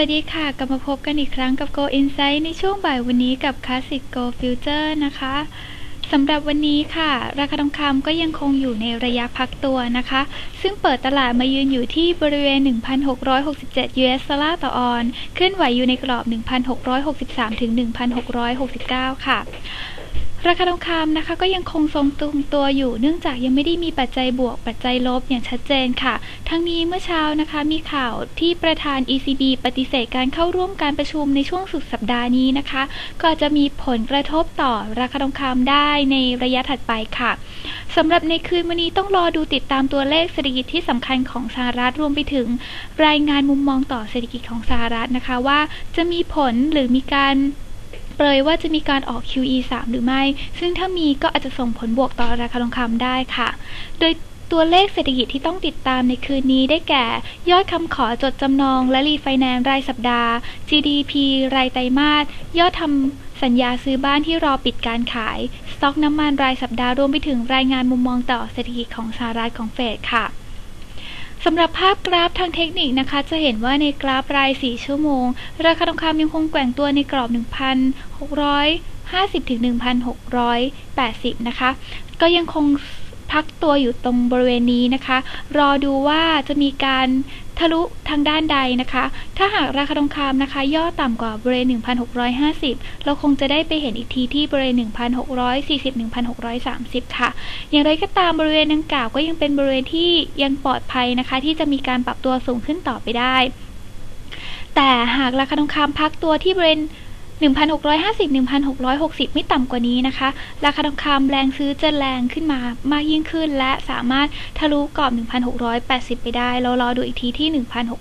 วัสดีค่ะ กลับมาพบกันอีกครั้งกับ Go Insight ในช่วงบ่ายวันนี้กับ Classic Go Future นะคะสำหรับวันนี้ค่ะ ราคาทองคำก็ยังคงอยู่ในระยะพักตัวนะคะ ซึ่งเปิดตลาดมายืนอยู่ที่บริเวณ 1,667 US ดอลลาร์ต่อออนเคลื่อนไหวอยู่ในกรอบ 1,663 ถึง 1,669 ค่ะ ราคาทองคำนะคะก็ยังคงทรงตัวตัวอยู่ เนื่องจากยังไม่ได้มีปัจจัยบวกปัจจัยลบอย่างชัดเจนค่ะ ทั้งนี้เมื่อเช้านะคะมีข่าวที่ประธาน ECB ปฏิเสธการเข้าร่วมการประชุมในช่วงสุดสัปดาห์นี้นะคะ ก็จะมีผลกระทบต่อราคาทองคำได้ในระยะถัดไปค่ะสำหรับในคืนวันนี้ต้องรอดูติดตามตัวเลขเศรษฐกิจที่สำคัญของสหรัฐรวมไปถึง รายงานมุมมองต่อเศรษฐกิจของสหรัฐนะคะว่า จะมีผลหรือมีการ เปรยว่าจะมีการออก QE 3 หรือไม่ ซึ่งถ้ามีก็อาจจะส่งผลบวกต่อราคาทองคำได้ค่ะ โดยตัวเลขเศรษฐกิจที่ต้องติดตามในคืนนี้ได้แก่ ยอดคำขอจดจำนองและรีไฟแนนซ์รายสัปดาห์ GDP รายไตรมาส ยอดทำสัญญาซื้อบ้านที่รอปิดการขาย สต็อกน้ำมันรายสัปดาห์รวมไปถึงรายงานมุมมองต่อเศรษฐกิจของสหรัฐของเฟดค่ะ สำหรับภาพกราฟทางเทคนิคนะคะ จะเห็นว่าในกราฟราย 4 ชั่วโมง ราคาทองคำยังคงแกว่งตัวในกรอบ 1,650 ถึง 1,680 นะคะ ก็ยังคงพักตัวอยู่ตรงบริเวณนี้นะคะ รอดูว่าจะมีการ ทะลุทางด้านใดนะคะ ถ้าหากราคาทองคำนะคะ ย่อต่ำกว่าบริเวณ 1,650 เราคงจะได้ไปเห็นอีกทีที่บริเวณ 1,640-1,630 ค่ะ อย่างไรก็ตามบริเวณดังกล่าวก็ยังเป็นบริเวณที่ยังปลอดภัยนะคะ ที่จะมีการปรับตัวสูงขึ้นต่อไปได้ แต่หากราคาทองคำพักตัวที่บริเวณ1 1,660 ไม่ต่ำกว่านี้นะคะ ราคาทองคำแรงซื้อจะแรงขึ้นมามากยิ่งขึ้น และสามารถทะลุกรอบ 1,680 ไปได้ เรารอดูอีกทีที่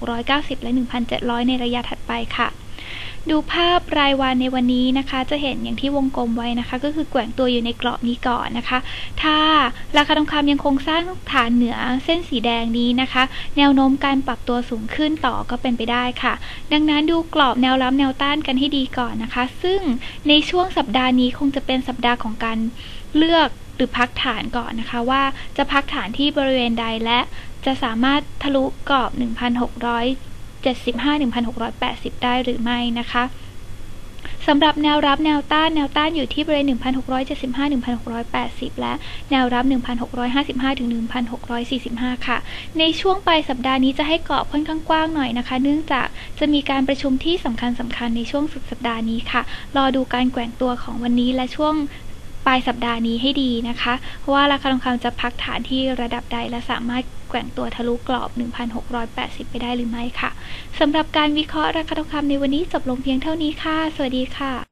1,690 และ 1,700 ในระยะถัดไปค่ะ ดูภาพรายวันในวันนี้นะคะ จะเห็นอย่างที่วงกลมไว้นะคะ ก็คือแกว่งตัวอยู่ในกรอบนี้ก่อนนะคะ ถ้าราคาทองคำยังคงสร้างฐานเหนือเส้นสีแดงนี้นะคะ แนวโน้มการปรับตัวสูงขึ้นต่อก็เป็นไปได้ค่ะ ดังนั้นดูกรอบแนวรับแนวต้านกันให้ดีก่อนนะคะ ซึ่งในช่วงสัปดาห์นี้คงจะเป็นสัปดาห์ของการเลือกหรือพักฐานก่อนนะคะว่าจะพักฐานที่บริเวณใดและจะสามารถทะลุกรอบ 1,600 1,675-1,680 ได้หรือไม่นะคะสำหรับแนวรับแนวต้านแนวต้านอยู่ที่บริเวณ 1,675-1,680 และแนวรับ 1,655-1,645 ค่ะ ในช่วงปลายสัปดาห์นี้จะให้กรอบค่อนข้างกว้างหน่อยนะคะ เนื่องจากจะมีการประชุมที่สำคัญสำคัญในช่วงสุดสัปดาห์นี้ค่ะ รอดูการแกว่งตัวของวันนี้และช่วงปลายสัปดาห์นี้ให้ดีนะคะ เพราะว่าราคาทองคำจะพักฐานที่ระดับใดและสามารถ กว่งตัวทะลุกรอบ 1,680 ไปได้หรือไม่ค่ะสำหรับการวิเคราะห์ราคาทองคำในวันนี้จบลงเพียงเท่านี้ค่ะ สวัสดีค่ะ